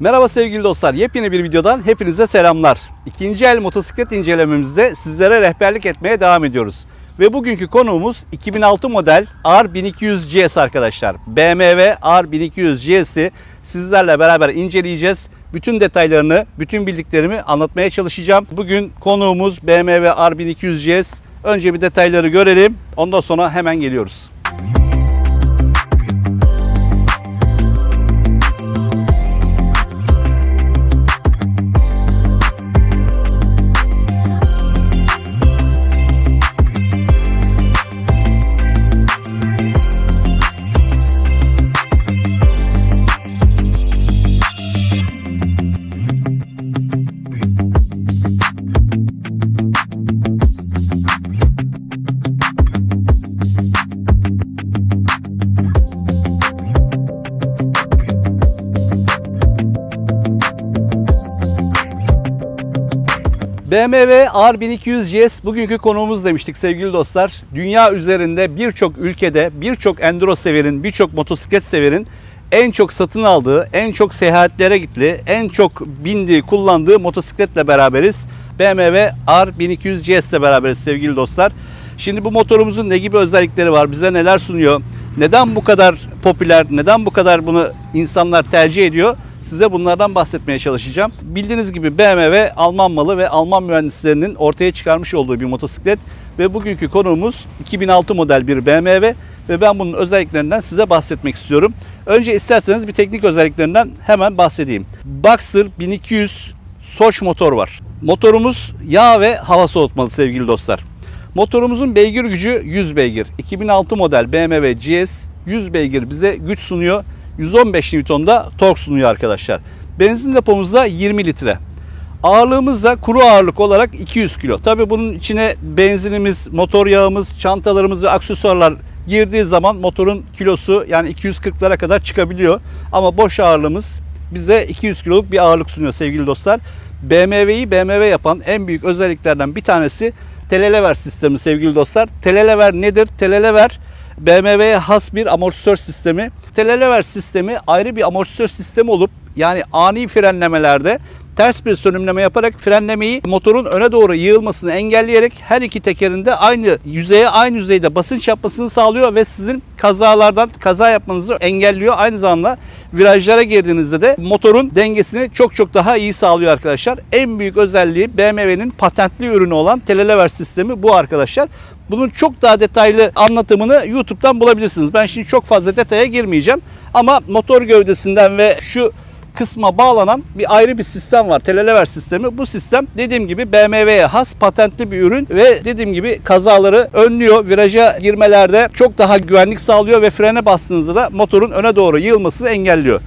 Merhaba sevgili dostlar. Yepyeni bir videodan hepinize selamlar. İkinci el motosiklet incelememizde sizlere rehberlik etmeye devam ediyoruz. Ve bugünkü konuğumuz 2006 model R1200 GS arkadaşlar. BMW R1200 GS'i sizlerle beraber inceleyeceğiz. Bütün detaylarını, bütün bildiklerimi anlatmaya çalışacağım. Bugün konuğumuz BMW R1200 GS. Önce bir detayları görelim. Ondan sonra hemen geliyoruz. BMW R1200 GS bugünkü konuğumuz demiştik sevgili dostlar. Dünya üzerinde birçok ülkede birçok enduro severin, birçok motosiklet severin en çok satın aldığı, en çok seyahatlere gitti, en çok bindiği, kullandığı motosikletle beraberiz. BMW R1200 GS ile beraberiz sevgili dostlar. Şimdi bu motorumuzun ne gibi özellikleri var, bize neler sunuyor, neden bu kadar popüler, neden bu kadar bunu insanlar tercih ediyor? Size bunlardan bahsetmeye çalışacağım. Bildiğiniz gibi BMW Alman malı ve Alman mühendislerinin ortaya çıkarmış olduğu bir motosiklet ve bugünkü konuğumuz 2006 model bir BMW ve ben bunun özelliklerinden size bahsetmek istiyorum. Önce isterseniz bir teknik özelliklerinden hemen bahsedeyim. Boxer 1200 Soç motor var. Motorumuz yağ ve hava soğutmalı sevgili dostlar. Motorumuzun beygir gücü 100 beygir. 2006 model BMW GS 100 beygir bize güç sunuyor. 115 Newton'da tork sunuyor arkadaşlar. Benzin depomuzda 20 litre. Ağırlığımız da kuru ağırlık olarak 200 kilo. Tabii bunun içine benzinimiz, motor yağımız, çantalarımız ve aksesuarlar girdiği zaman motorun kilosu yani 240'lara kadar çıkabiliyor. Ama boş ağırlığımız bize 200 kiloluk bir ağırlık sunuyor sevgili dostlar. BMW'yi BMW yapan en büyük özelliklerden bir tanesi telelever sistemi sevgili dostlar. Telelever nedir? Telelever BMW'ye has bir amortisör sistemi. Telelever sistemi ayrı bir amortisör sistemi olup yani ani frenlemelerde ters bir sönümleme yaparak frenlemeyi motorun öne doğru yığılmasını engelleyerek her iki tekerinde aynı yüzeye aynı yüzeyde basınç yapmasını sağlıyor ve sizin kazalardan kaza yapmanızı engelliyor. Aynı zamanda virajlara girdiğinizde de motorun dengesini çok çok daha iyi sağlıyor arkadaşlar. En büyük özelliği BMW'nin patentli ürünü olan telelever sistemi bu arkadaşlar. Bunun çok daha detaylı anlatımını YouTube'dan bulabilirsiniz. Ben şimdi çok fazla detaya girmeyeceğim. Ama motor gövdesinden ve şu kısma bağlanan bir ayrı bir sistem var. Telelever sistemi. Bu sistem dediğim gibi BMW'ye has patentli bir ürün ve dediğim gibi kazaları önlüyor. Viraja girmelerde çok daha güvenlik sağlıyor ve frene bastığınızda da motorun öne doğru yığılmasını engelliyor.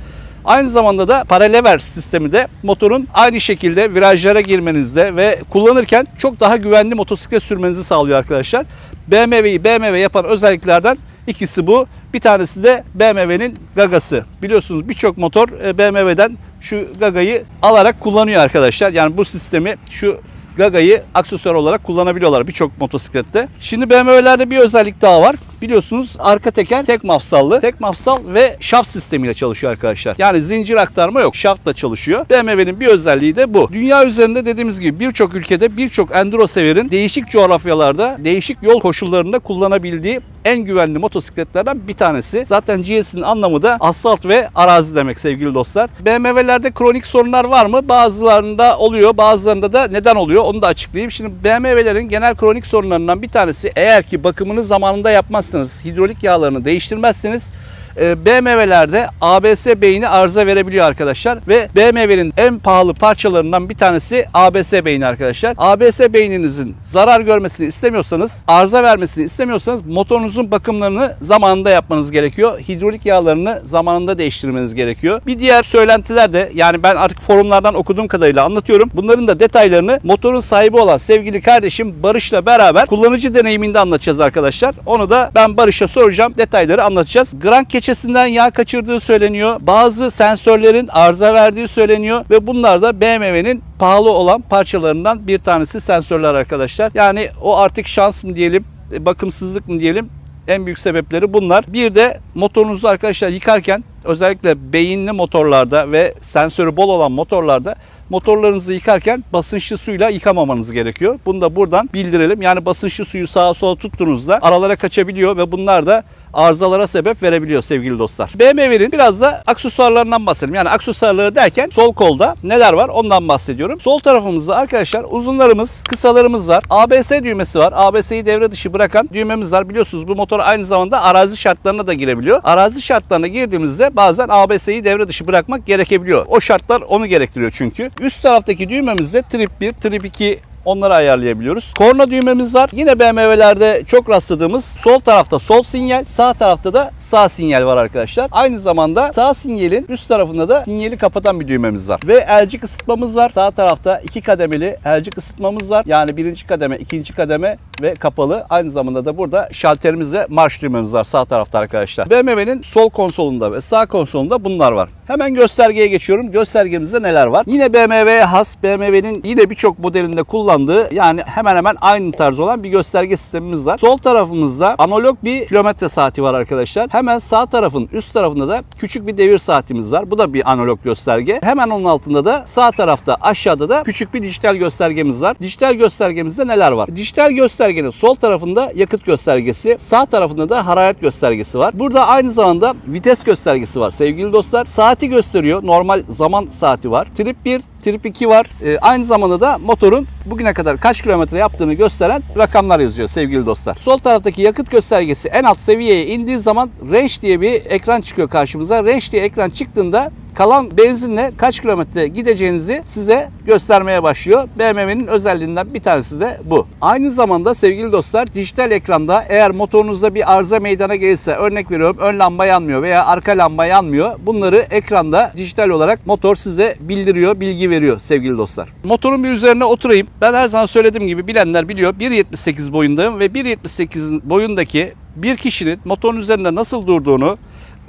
Aynı zamanda da paralever sistemi de motorun aynı şekilde virajlara girmenizde ve kullanırken çok daha güvenli motosiklet sürmenizi sağlıyor arkadaşlar. BMW'yi BMW yapan özelliklerden ikisi bu. Bir tanesi de BMW'nin gagası. Biliyorsunuz birçok motor e, BMW'den şu gagayı alarak kullanıyor arkadaşlar. Yani bu sistemi şu gagayı aksesuar olarak kullanabiliyorlar birçok motosiklette. Şimdi BMW'lerde bir özellik daha var. Biliyorsunuz arka teker tek mafsallı. Tek mafsal ve şaft sistemiyle çalışıyor arkadaşlar. Yani zincir aktarma yok. Şaftla çalışıyor. BMW'nin bir özelliği de bu. Dünya üzerinde dediğimiz gibi birçok ülkede birçok enduro severin değişik coğrafyalarda, değişik yol koşullarında kullanabildiği en güvenli motosikletlerden bir tanesi. Zaten GS'in anlamı da asfalt ve arazi demek sevgili dostlar. BMW'lerde kronik sorunlar var mı? Bazılarında oluyor, bazılarında da neden oluyor onu da açıklayayım. Şimdi BMW'lerin genel kronik sorunlarından bir tanesi eğer ki bakımını zamanında yapmazsanız, hidrolik yağlarını değiştirmezseniz BMW'lerde ABS beyni arıza verebiliyor arkadaşlar ve BMW'nin en pahalı parçalarından bir tanesi ABS beyni arkadaşlar. ABS beyninizin zarar görmesini istemiyorsanız, arıza vermesini istemiyorsanız motorunuzun bakımlarını zamanında yapmanız gerekiyor. Hidrolik yağlarını zamanında değiştirmeniz gerekiyor. Bir diğer söylentiler de yani ben artık forumlardan okuduğum kadarıyla anlatıyorum. Bunların da detaylarını motorun sahibi olan sevgili kardeşim Barış'la beraber kullanıcı deneyiminde anlatacağız arkadaşlar. Onu da ben Barış'a soracağım. Detayları anlatacağız. Grand keçesinden yağ kaçırdığı söyleniyor. Bazı sensörlerin arıza verdiği söyleniyor ve bunlar da BMW'nin pahalı olan parçalarından bir tanesi sensörler arkadaşlar. Yani o artık şans mı diyelim, bakımsızlık mı diyelim en büyük sebepleri bunlar. Bir de motorunuzu arkadaşlar yıkarken özellikle beyinli motorlarda ve sensörü bol olan motorlarda motorlarınızı yıkarken basınçlı suyla yıkamamanız gerekiyor. Bunu da buradan bildirelim. Yani basınçlı suyu sağa sola tuttuğunuzda aralara kaçabiliyor ve bunlar da arızalara sebep verebiliyor sevgili dostlar. BMW'nin biraz da aksesuarlarından bahsedelim. Yani aksesuarları derken sol kolda neler var ondan bahsediyorum. Sol tarafımızda arkadaşlar uzunlarımız, kısalarımız var. ABS düğmesi var. ABS'yi devre dışı bırakan düğmemiz var. Biliyorsunuz bu motor aynı zamanda arazi şartlarına da girebiliyor. Arazi şartlarına girdiğimizde bazen ABS'yi devre dışı bırakmak gerekebiliyor. O şartlar onu gerektiriyor çünkü. Üst taraftaki düğmemizde trip 1, trip 2 Onları ayarlayabiliyoruz. Korna düğmemiz var. Yine BMW'lerde çok rastladığımız sol tarafta sol sinyal, sağ tarafta da sağ sinyal var arkadaşlar. Aynı zamanda sağ sinyalin üst tarafında da sinyali kapatan bir düğmemiz var. Ve elcik ısıtmamız var. Sağ tarafta iki kademeli elcik ısıtmamız var. Yani birinci kademe, ikinci kademe ve kapalı. Aynı zamanda da burada şalterimiz ve marş düğmemiz var sağ tarafta arkadaşlar. BMW'nin sol konsolunda ve sağ konsolunda bunlar var. Hemen göstergeye geçiyorum. Göstergemizde neler var? Yine BMW'ye has, BMW'nin yine birçok modelinde kullandığı yani hemen hemen aynı tarz olan bir gösterge sistemimiz var. Sol tarafımızda analog bir kilometre saati var arkadaşlar. Hemen sağ tarafın üst tarafında da küçük bir devir saatimiz var. Bu da bir analog gösterge. Hemen onun altında da sağ tarafta aşağıda da küçük bir dijital göstergemiz var. Dijital göstergemizde neler var? Dijital göstergenin sol tarafında yakıt göstergesi, sağ tarafında da hararet göstergesi var. Burada aynı zamanda vites göstergesi var sevgili dostlar. Saati gösteriyor. Normal zaman saati var. Trip 1, Trip 2 var. Ee, aynı zamanda da motorun bugüne kadar kaç kilometre yaptığını gösteren rakamlar yazıyor sevgili dostlar. Sol taraftaki yakıt göstergesi en alt seviyeye indiği zaman range diye bir ekran çıkıyor karşımıza. Range diye ekran çıktığında kalan benzinle kaç kilometre gideceğinizi size göstermeye başlıyor. BMW'nin özelliğinden bir tanesi de bu. Aynı zamanda sevgili dostlar dijital ekranda eğer motorunuzda bir arıza meydana gelirse örnek veriyorum ön lamba yanmıyor veya arka lamba yanmıyor. Bunları ekranda dijital olarak motor size bildiriyor, bilgi veriyor sevgili dostlar. Motorun bir üzerine oturayım. Ben her zaman söylediğim gibi bilenler biliyor 1.78 boyundayım ve 1.78 boyundaki bir kişinin motorun üzerinde nasıl durduğunu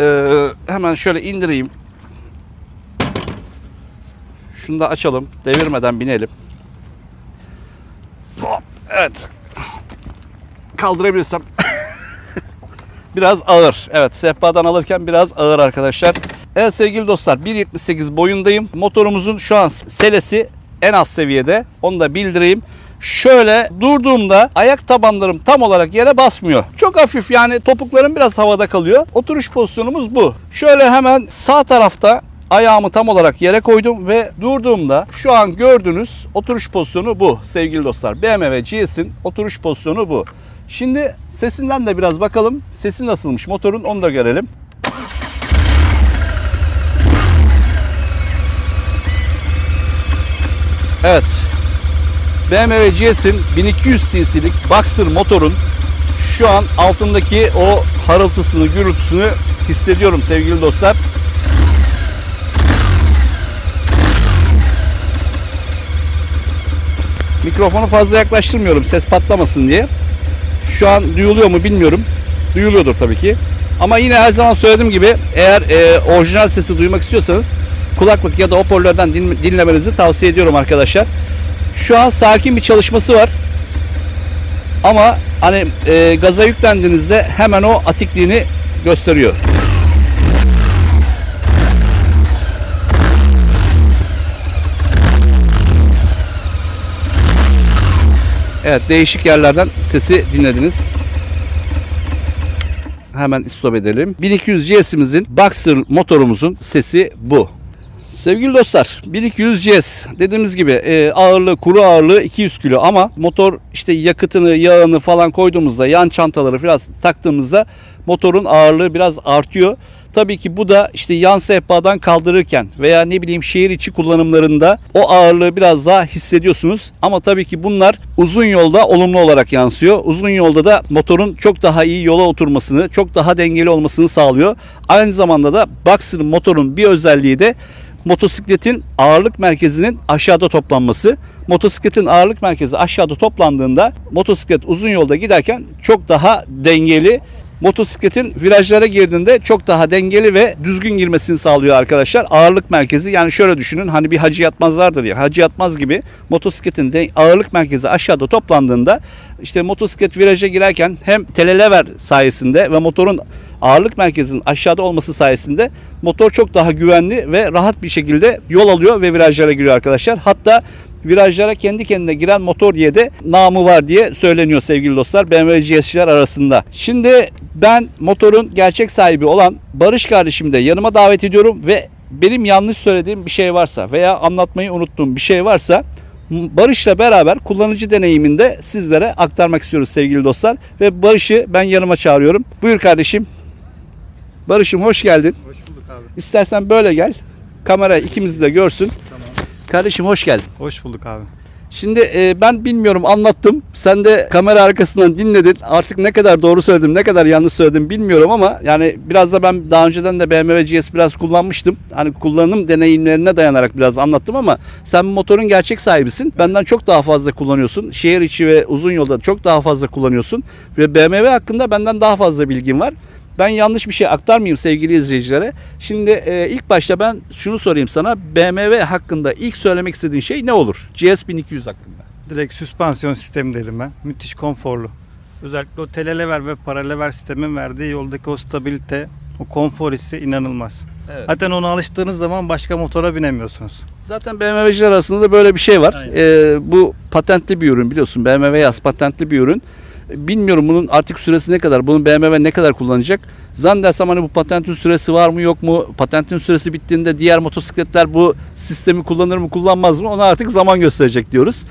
e, hemen şöyle indireyim. Şunu da açalım. Devirmeden binelim. Hop, evet. Kaldırabilirsem. biraz ağır. Evet sehpadan alırken biraz ağır arkadaşlar. Evet sevgili dostlar 1.78 boyundayım. Motorumuzun şu an selesi en alt seviyede. Onu da bildireyim. Şöyle durduğumda ayak tabanlarım tam olarak yere basmıyor. Çok hafif yani topuklarım biraz havada kalıyor. Oturuş pozisyonumuz bu. Şöyle hemen sağ tarafta ayağımı tam olarak yere koydum ve durduğumda şu an gördüğünüz oturuş pozisyonu bu sevgili dostlar. BMW GS'in oturuş pozisyonu bu. Şimdi sesinden de biraz bakalım. Sesi nasılmış motorun onu da görelim. Evet. BMW GS'in 1200 cc'lik Boxer motorun şu an altındaki o harıltısını, gürültüsünü hissediyorum sevgili dostlar. Mikrofonu fazla yaklaştırmıyorum ses patlamasın diye. Şu an duyuluyor mu bilmiyorum. Duyuluyordur tabii ki. Ama yine her zaman söylediğim gibi eğer e, orijinal sesi duymak istiyorsanız kulaklık ya da hoparlörden din- dinlemenizi tavsiye ediyorum arkadaşlar. Şu an sakin bir çalışması var. Ama hani e, gaza yüklendiğinizde hemen o atikliğini gösteriyor. Evet değişik yerlerden sesi dinlediniz. Hemen stop edelim. 1200 GS'imizin Boxer motorumuzun sesi bu. Sevgili dostlar 1200 GS dediğimiz gibi e, ağırlığı kuru ağırlığı 200 kilo ama motor işte yakıtını yağını falan koyduğumuzda yan çantaları biraz taktığımızda motorun ağırlığı biraz artıyor. Tabii ki bu da işte yan sehpadan kaldırırken veya ne bileyim şehir içi kullanımlarında o ağırlığı biraz daha hissediyorsunuz. Ama tabii ki bunlar uzun yolda olumlu olarak yansıyor. Uzun yolda da motorun çok daha iyi yola oturmasını, çok daha dengeli olmasını sağlıyor. Aynı zamanda da Boxer motorun bir özelliği de motosikletin ağırlık merkezinin aşağıda toplanması. Motosikletin ağırlık merkezi aşağıda toplandığında motosiklet uzun yolda giderken çok daha dengeli motosikletin virajlara girdiğinde çok daha dengeli ve düzgün girmesini sağlıyor arkadaşlar. Ağırlık merkezi yani şöyle düşünün hani bir hacı yatmazlardır ya hacı yatmaz gibi motosikletin de ağırlık merkezi aşağıda toplandığında işte motosiklet viraja girerken hem telelever sayesinde ve motorun ağırlık merkezinin aşağıda olması sayesinde motor çok daha güvenli ve rahat bir şekilde yol alıyor ve virajlara giriyor arkadaşlar. Hatta virajlara kendi kendine giren motor diye de namı var diye söyleniyor sevgili dostlar BMW GS'çiler arasında. Şimdi ben motorun gerçek sahibi olan Barış kardeşimi de yanıma davet ediyorum ve benim yanlış söylediğim bir şey varsa veya anlatmayı unuttuğum bir şey varsa Barış'la beraber kullanıcı deneyiminde sizlere aktarmak istiyoruz sevgili dostlar. Ve Barış'ı ben yanıma çağırıyorum. Buyur kardeşim. Barış'ım hoş geldin. Hoş bulduk abi. İstersen böyle gel. Kamera ikimizi de görsün. Tamam. Kardeşim hoş geldin. Hoş bulduk abi. Şimdi e, ben bilmiyorum anlattım. Sen de kamera arkasından dinledin. Artık ne kadar doğru söyledim, ne kadar yanlış söyledim bilmiyorum ama yani biraz da ben daha önceden de BMW GS biraz kullanmıştım. Hani kullanım deneyimlerine dayanarak biraz anlattım ama sen motorun gerçek sahibisin. Benden çok daha fazla kullanıyorsun. Şehir içi ve uzun yolda çok daha fazla kullanıyorsun ve BMW hakkında benden daha fazla bilgin var. Ben yanlış bir şey aktarmayayım sevgili izleyicilere. Şimdi e, ilk başta ben şunu sorayım sana. BMW hakkında ilk söylemek istediğin şey ne olur? GS 1200 hakkında. Direkt süspansiyon sistemi dedim ben. Müthiş konforlu. Özellikle o telelever ve paralever sistemin verdiği yoldaki o stabilite, o konfor hissi inanılmaz. Evet. Zaten ona alıştığınız zaman başka motora binemiyorsunuz. Zaten BMW'ciler arasında da böyle bir şey var. Aynen. Ee, bu patentli bir ürün biliyorsun. BMW yaz patentli bir ürün. Bilmiyorum bunun artık süresi ne kadar, bunu BMW ne kadar kullanacak. Zannedersem hani bu patentin süresi var mı yok mu? Patentin süresi bittiğinde diğer motosikletler bu sistemi kullanır mı kullanmaz mı? Ona artık zaman gösterecek diyoruz.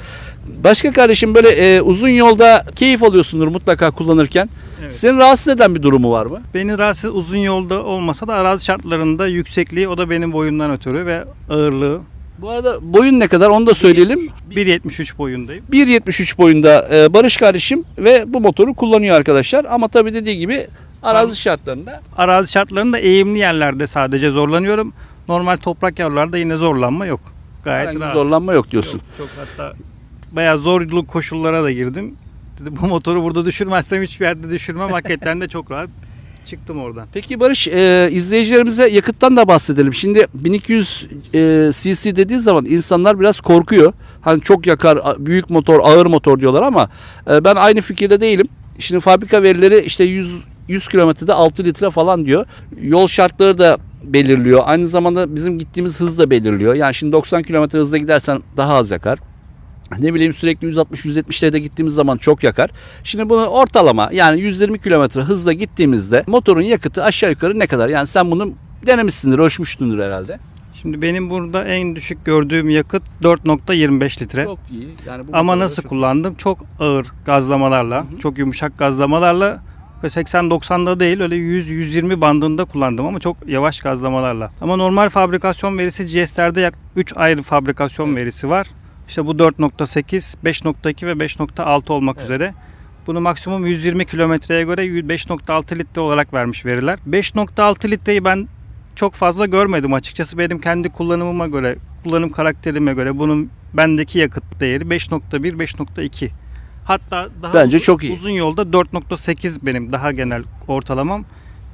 Başka kardeşim böyle e, uzun yolda keyif alıyorsundur mutlaka kullanırken. Evet. Seni rahatsız eden bir durumu var mı? Beni rahatsız uzun yolda olmasa da arazi şartlarında yüksekliği o da benim boyumdan ötürü ve ağırlığı. Bu arada boyun ne kadar onu da söyleyelim. 1.73 boyundayım. 1.73 boyunda e, Barış kardeşim ve bu motoru kullanıyor arkadaşlar. Ama tabii dediği gibi arazi şartlarında Arazi şartlarında eğimli yerlerde sadece zorlanıyorum. Normal toprak yerlerde yine zorlanma yok. Gayet herhangi rahat. zorlanma yok diyorsun. Yok, çok hatta bayağı zorluk koşullara da girdim. Dedim bu motoru burada düşürmezsem hiçbir yerde düşürmem. Hakikaten de çok rahat çıktım oradan. Peki Barış e, izleyicilerimize yakıttan da bahsedelim. Şimdi 1200 e, cc dediği zaman insanlar biraz korkuyor. Hani çok yakar, büyük motor, ağır motor diyorlar ama e, ben aynı fikirde değilim. Şimdi fabrika verileri işte 100 100 kilometrede 6 litre falan diyor. Yol şartları da belirliyor. Aynı zamanda bizim gittiğimiz hız da belirliyor. Yani şimdi 90 kilometre hızla gidersen daha az yakar. Ne bileyim sürekli 160-170'lerde gittiğimiz zaman çok yakar. Şimdi bunu ortalama yani 120 kilometre hızla gittiğimizde motorun yakıtı aşağı yukarı ne kadar? Yani sen bunu denemişsindir, ölçmüşsündür herhalde. Şimdi benim burada en düşük gördüğüm yakıt 4.25 litre. Çok iyi. Yani bu Ama nasıl çok- kullandım? Çok ağır gazlamalarla, çok yumuşak gazlamalarla ve 80-90'da değil öyle 100-120 bandında kullandım ama çok yavaş gazlamalarla. Ama normal fabrikasyon verisi GS'lerde yak 3 ayrı fabrikasyon verisi var. İşte bu 4.8, 5.2 ve 5.6 olmak üzere. Bunu maksimum 120 kilometreye göre 5.6 litre olarak vermiş veriler. 5.6 litreyi ben çok fazla görmedim açıkçası. Benim kendi kullanımıma göre, kullanım karakterime göre bunun bendeki yakıt değeri 5.1, 5.2. Hatta daha Bence uzun, çok iyi. uzun yolda 4.8 benim daha genel ortalamam.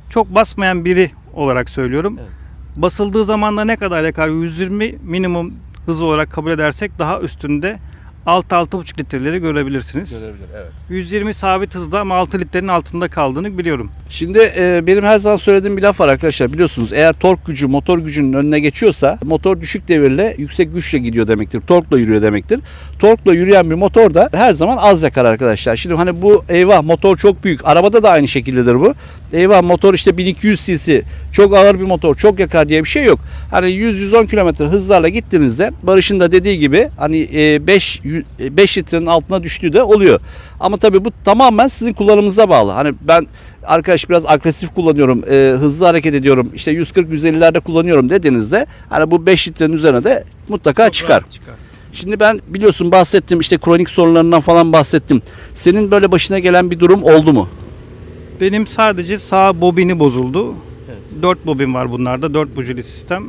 Çok basmayan biri olarak söylüyorum. Evet. Basıldığı zaman da ne kadar yakar? 120 minimum hız olarak kabul edersek daha üstünde 6-6.5 litreleri görebilirsiniz. Görebilir, evet. 120 sabit hızda ama 6 litrenin altında kaldığını biliyorum. Şimdi e, benim her zaman söylediğim bir laf var arkadaşlar biliyorsunuz eğer tork gücü motor gücünün önüne geçiyorsa motor düşük devirle yüksek güçle gidiyor demektir. Torkla yürüyor demektir. Torkla yürüyen bir motor da her zaman az yakar arkadaşlar. Şimdi hani bu eyvah motor çok büyük. Arabada da aynı şekildedir bu. Eyvah motor işte 1200 cc çok ağır bir motor çok yakar diye bir şey yok. Hani 100-110 km hızlarla gittiğinizde Barış'ın da dediği gibi hani e, 5 5 litrenin altına düştüğü de oluyor. Ama tabii bu tamamen sizin kullanımınıza bağlı. Hani ben arkadaş biraz agresif kullanıyorum, e, hızlı hareket ediyorum, işte 140-150'lerde kullanıyorum dediğinizde hani bu 5 litrenin üzerine de mutlaka Çok çıkar. çıkar. Şimdi ben biliyorsun bahsettim işte kronik sorunlarından falan bahsettim. Senin böyle başına gelen bir durum oldu mu? Benim sadece sağ bobini bozuldu. 4 bobin var bunlarda. 4 bujili sistem.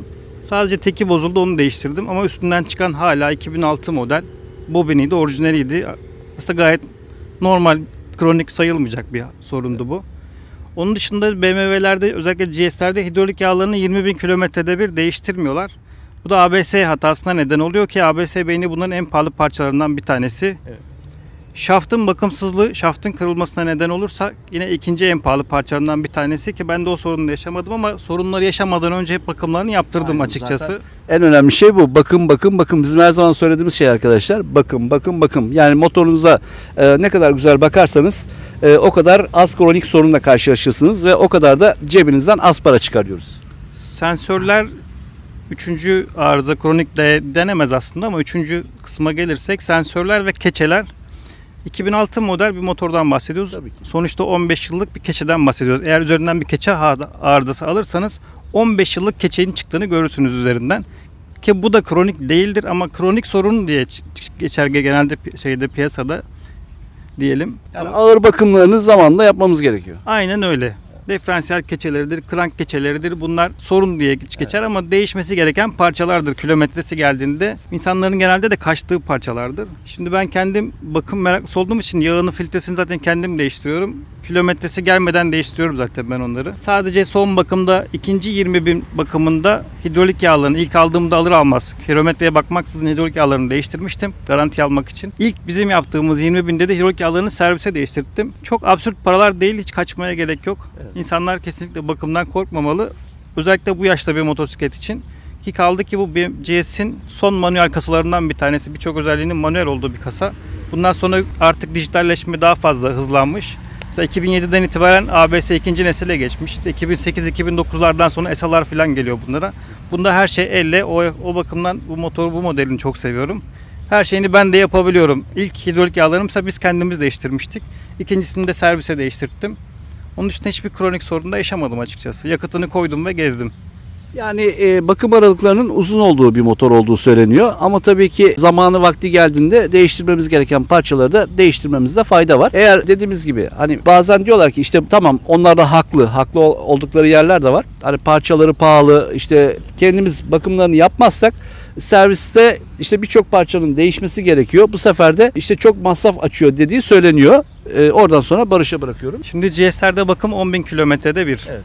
Sadece teki bozuldu onu değiştirdim ama üstünden çıkan hala 2006 model bobiniydi, orijinaliydi. Aslında gayet normal, kronik sayılmayacak bir sorundu bu. Onun dışında BMW'lerde özellikle GS'lerde hidrolik yağlarını 20 bin kilometrede bir değiştirmiyorlar. Bu da ABS hatasına neden oluyor ki ABS beyni bunların en pahalı parçalarından bir tanesi. Evet. Şaftın bakımsızlığı şaftın kırılmasına neden olursa yine ikinci en pahalı parçalarından bir tanesi ki ben de o sorunu yaşamadım ama sorunları yaşamadan önce hep bakımlarını yaptırdım Aynen, açıkçası. zaten En önemli şey bu. Bakım bakım bakım. Bizim her zaman söylediğimiz şey arkadaşlar. Bakım bakım bakım. Yani motorunuza e, ne kadar güzel bakarsanız e, o kadar az kronik sorunla karşılaşırsınız ve o kadar da cebinizden az para çıkarıyoruz. Sensörler üçüncü arıza kronik de denemez aslında ama üçüncü kısma gelirsek sensörler ve keçeler 2006 model bir motordan bahsediyoruz. Tabii ki. Sonuçta 15 yıllık bir keçeden bahsediyoruz. Eğer üzerinden bir keçe arızası alırsanız 15 yıllık keçenin çıktığını görürsünüz üzerinden. Ki bu da kronik değildir ama kronik sorun diye geçer genelde şeyde piyasada diyelim. Yani ağır bakımlarını zamanla yapmamız gerekiyor. Aynen öyle. Diferansiyel keçeleridir, krank keçeleridir. Bunlar sorun diye geçer ama değişmesi gereken parçalardır. Kilometresi geldiğinde insanların genelde de kaçtığı parçalardır. Şimdi ben kendim bakım meraklısı olduğum için yağını filtresini zaten kendim değiştiriyorum. Kilometresi gelmeden değiştiriyorum zaten ben onları. Sadece son bakımda ikinci 20 bin bakımında hidrolik yağlarını ilk aldığımda alır almaz kilometreye bakmaksızın hidrolik yağlarını değiştirmiştim garanti almak için. İlk bizim yaptığımız 20 binde de hidrolik yağlarını servise değiştirdim. Çok absürt paralar değil hiç kaçmaya gerek yok. Evet. İnsanlar kesinlikle bakımdan korkmamalı. Özellikle bu yaşta bir motosiklet için. Ki kaldı ki bu GS'in son manuel kasalarından bir tanesi. Birçok özelliğinin manuel olduğu bir kasa. Bundan sonra artık dijitalleşme daha fazla hızlanmış. Mesela 2007'den itibaren ABS ikinci nesile geçmiş. İşte 2008-2009'lardan sonra SLR falan geliyor bunlara. Bunda her şey elle. O, o bakımdan bu motoru, bu modelini çok seviyorum. Her şeyini ben de yapabiliyorum. İlk hidrolik yağlarımsa biz kendimiz değiştirmiştik. İkincisini de servise değiştirdim. Onun dışında hiçbir kronik sorun da yaşamadım açıkçası. Yakıtını koydum ve gezdim. Yani e, bakım aralıklarının uzun olduğu bir motor olduğu söyleniyor. Ama tabii ki zamanı vakti geldiğinde değiştirmemiz gereken parçaları da değiştirmemizde fayda var. Eğer dediğimiz gibi hani bazen diyorlar ki işte tamam onlar da haklı. Haklı ol- oldukları yerler de var. Hani parçaları pahalı işte kendimiz bakımlarını yapmazsak serviste işte birçok parçanın değişmesi gerekiyor. Bu sefer de işte çok masraf açıyor dediği söyleniyor. E, oradan sonra Barış'a bırakıyorum. Şimdi GS'lerde bakım 10.000 kilometrede bir. Evet.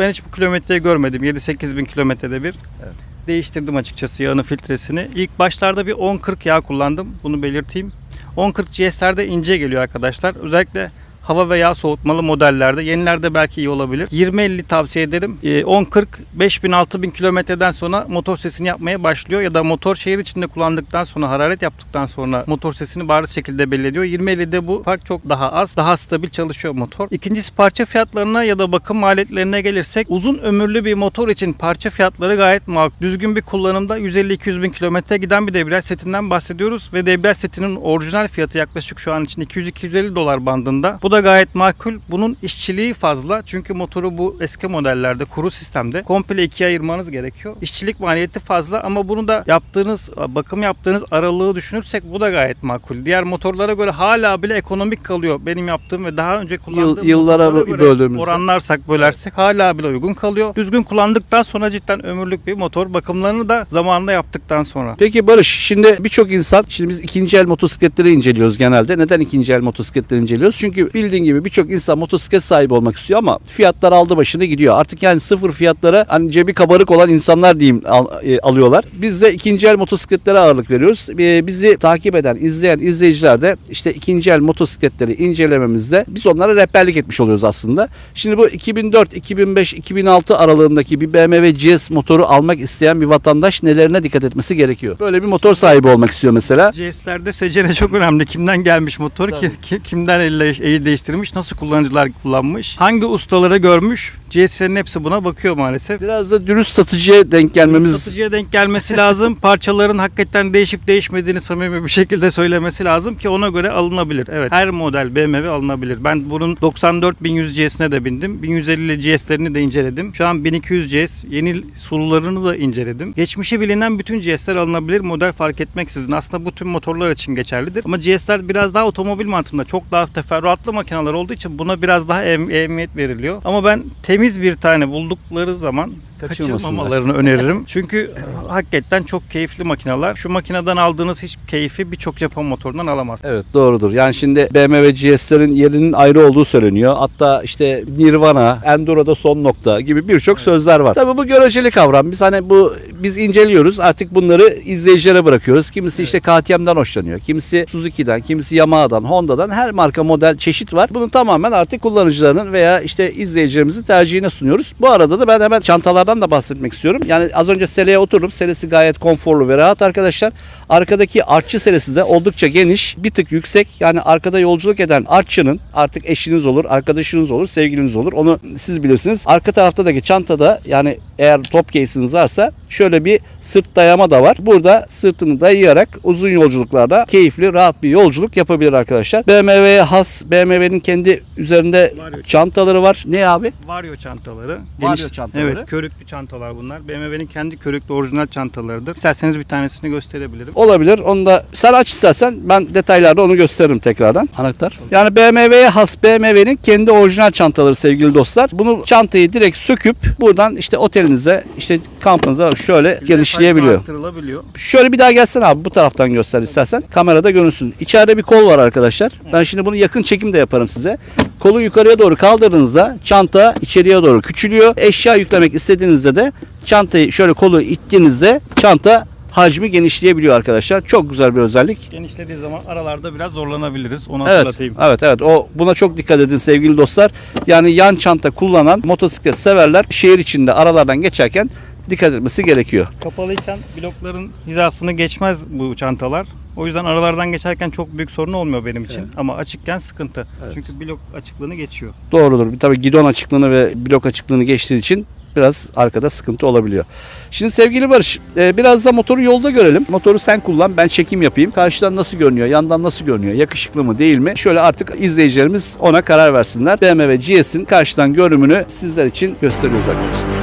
Ben hiç bu kilometreyi görmedim. 7-8 bin kilometrede bir. Evet. Değiştirdim açıkçası yağını filtresini. İlk başlarda bir 10-40 yağ kullandım. Bunu belirteyim. 10-40 GS'lerde ince geliyor arkadaşlar. Özellikle hava ve yağ soğutmalı modellerde. Yenilerde belki iyi olabilir. 20-50 tavsiye ederim. Ee, 10-40 5000-6000 kilometreden sonra motor sesini yapmaya başlıyor. Ya da motor şehir içinde kullandıktan sonra hararet yaptıktan sonra motor sesini bariz şekilde belli ediyor. 20-50'de bu fark çok daha az. Daha stabil çalışıyor motor. İkincisi parça fiyatlarına ya da bakım maliyetlerine gelirsek uzun ömürlü bir motor için parça fiyatları gayet makul. Düzgün bir kullanımda 150-200 bin kilometre giden bir debriyaj setinden bahsediyoruz ve debriyaj setinin orijinal fiyatı yaklaşık şu an için 200-250 dolar bandında. Bu da gayet makul. Bunun işçiliği fazla çünkü motoru bu eski modellerde kuru sistemde komple ikiye ayırmanız gerekiyor. İşçilik maliyeti fazla ama bunu da yaptığınız bakım yaptığınız aralığı düşünürsek bu da gayet makul. Diğer motorlara göre hala bile ekonomik kalıyor. Benim yaptığım ve daha önce kullandığım yıllara motorlara göre böldüğümüzde. oranlarsak bölersek hala bile uygun kalıyor. Düzgün kullandıktan sonra cidden ömürlük bir motor. Bakımlarını da zamanında yaptıktan sonra. Peki Barış şimdi birçok insan şimdi biz ikinci el motosikletleri inceliyoruz genelde. Neden ikinci el motosikletleri inceliyoruz? Çünkü bildiğin gibi birçok insan motosiklet sahibi olmak istiyor ama fiyatlar aldı başını gidiyor. Artık yani sıfır fiyatlara hani cebi kabarık olan insanlar diyeyim al- e, alıyorlar. Biz de ikinci el motosikletlere ağırlık veriyoruz. E, bizi takip eden, izleyen izleyiciler de işte ikinci el motosikletleri incelememizde biz onlara rehberlik etmiş oluyoruz aslında. Şimdi bu 2004, 2005, 2006 aralığındaki bir BMW GS motoru almak isteyen bir vatandaş nelerine dikkat etmesi gerekiyor? Böyle bir motor sahibi olmak istiyor mesela. GS'lerde secere çok önemli. Kimden gelmiş motor, ki, ki- kimden elle eli değiştirmiş, nasıl kullanıcılar kullanmış, hangi ustaları görmüş. GS'lerin hepsi buna bakıyor maalesef. Biraz da dürüst satıcıya denk gelmemiz Satıcıya denk gelmesi lazım. Parçaların hakikaten değişip değişmediğini samimi bir şekilde söylemesi lazım ki ona göre alınabilir. Evet her model BMW alınabilir. Ben bunun 94100 GS'ine de bindim. 1150 GS'lerini de inceledim. Şu an 1200 GS yeni sulularını da inceledim. Geçmişi bilinen bütün GS'ler alınabilir. Model fark etmeksizin. Aslında bu tüm motorlar için geçerlidir. Ama GS'ler biraz daha otomobil mantığında çok daha teferruatlı makineler olduğu için buna biraz daha em- ehemmiyet veriliyor. Ama ben temiz bir tane buldukları zaman. Kaçırmamalarını öneririm. Çünkü hakikaten çok keyifli makineler. Şu makineden aldığınız hiç keyfi birçok Japon motorundan alamazsınız. Evet doğrudur. Yani şimdi BMW GS'lerin yerinin ayrı olduğu söyleniyor. Hatta işte Nirvana, Enduro'da son nokta gibi birçok sözler var. Tabii bu göreceli kavram. Biz hani bu biz inceliyoruz. Artık bunları izleyicilere bırakıyoruz. Kimisi işte KTM'den hoşlanıyor. Kimisi Suzuki'den, kimisi Yamaha'dan, Honda'dan her marka model çeşit var. Bunu tamamen artık kullanıcıların veya işte izleyicilerimizin tercihine sunuyoruz. Bu arada da ben hemen çantalardan da bahsetmek istiyorum. Yani az önce seleye oturdum. Selesi gayet konforlu ve rahat arkadaşlar. Arkadaki artçı serisi de oldukça geniş, bir tık yüksek. Yani arkada yolculuk eden artçının artık eşiniz olur, arkadaşınız olur, sevgiliniz olur. Onu siz bilirsiniz. Arka taraftaki çantada yani eğer top case'iniz varsa şöyle bir sırt dayama da var. Burada sırtını dayayarak uzun yolculuklarda keyifli, rahat bir yolculuk yapabilir arkadaşlar. BMW'ye has, BMW'nin kendi üzerinde Vario. çantaları var. Ne abi? Vario çantaları. Vario çantaları. Evet, körüklü çantalar bunlar. BMW'nin kendi körüklü orijinal çantalarıdır. İsterseniz bir tanesini gösterebilirim. Olabilir. Onu da sen aç istersen ben detaylarda onu gösteririm tekrardan. Anahtar. Yani BMW'ye has BMW'nin kendi orijinal çantaları sevgili dostlar. Bunu çantayı direkt söküp buradan işte otelinize işte kampınıza şöyle genişleyebiliyor. Arttırılabiliyor. Şöyle bir daha gelsen abi bu taraftan göster istersen. Kamerada görünsün. İçeride bir kol var arkadaşlar. Ben şimdi bunu yakın çekim de yaparım size. Kolu yukarıya doğru kaldırdığınızda çanta içeriye doğru küçülüyor. Eşya yüklemek istediğinizde de çantayı şöyle kolu ittiğinizde çanta hacmi genişleyebiliyor arkadaşlar. Çok güzel bir özellik. Genişlediği zaman aralarda biraz zorlanabiliriz. Onu Evet, hatırlatayım. evet, evet. O buna çok dikkat edin sevgili dostlar. Yani yan çanta kullanan motosiklet severler şehir içinde aralardan geçerken dikkat etmesi gerekiyor. Kapalıyken blokların hizasını geçmez bu çantalar. O yüzden aralardan geçerken çok büyük sorun olmuyor benim için. Ama açıkken sıkıntı. Evet. Çünkü blok açıklığını geçiyor. Doğrudur. Tabii gidon açıklığını ve blok açıklığını geçtiği için biraz arkada sıkıntı olabiliyor. Şimdi sevgili Barış, e, biraz da motoru yolda görelim. Motoru sen kullan, ben çekim yapayım. Karşıdan nasıl görünüyor, yandan nasıl görünüyor, yakışıklı mı değil mi? Şöyle artık izleyicilerimiz ona karar versinler. BMW GS'in karşıdan görünümünü sizler için gösteriyoruz arkadaşlar.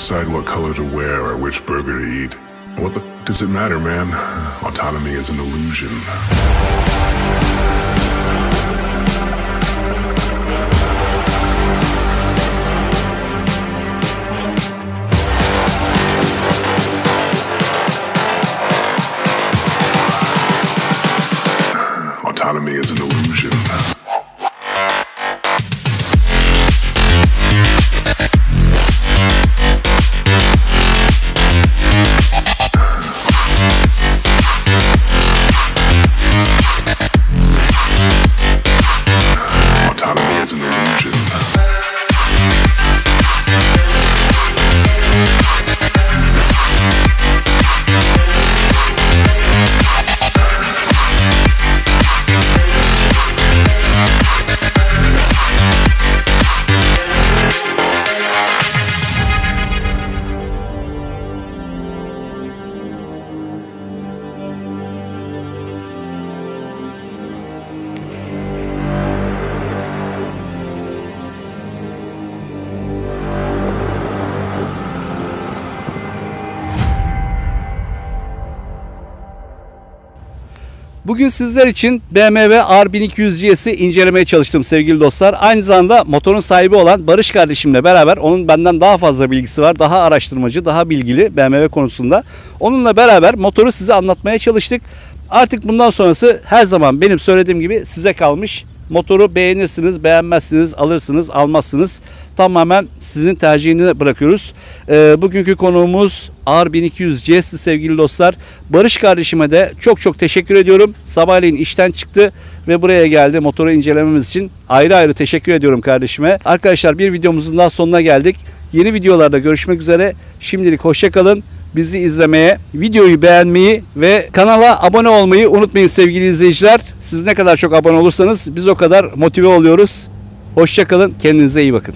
Decide what color to wear or which burger to eat. What the does it matter, man? Autonomy is an illusion. Autonomy is an illusion. Bugün sizler için BMW R1200 GS'i incelemeye çalıştım sevgili dostlar. Aynı zamanda motorun sahibi olan Barış kardeşimle beraber onun benden daha fazla bilgisi var. Daha araştırmacı, daha bilgili BMW konusunda. Onunla beraber motoru size anlatmaya çalıştık. Artık bundan sonrası her zaman benim söylediğim gibi size kalmış. Motoru beğenirsiniz, beğenmezsiniz, alırsınız, almazsınız. Tamamen sizin tercihini bırakıyoruz. Ee, bugünkü konuğumuz R1200 GS'li sevgili dostlar. Barış kardeşime de çok çok teşekkür ediyorum. Sabahleyin işten çıktı ve buraya geldi motoru incelememiz için. Ayrı ayrı teşekkür ediyorum kardeşime. Arkadaşlar bir videomuzun daha sonuna geldik. Yeni videolarda görüşmek üzere. Şimdilik hoşçakalın. Bizi izlemeye, videoyu beğenmeyi ve kanala abone olmayı unutmayın sevgili izleyiciler. Siz ne kadar çok abone olursanız biz o kadar motive oluyoruz. Hoşçakalın, kendinize iyi bakın.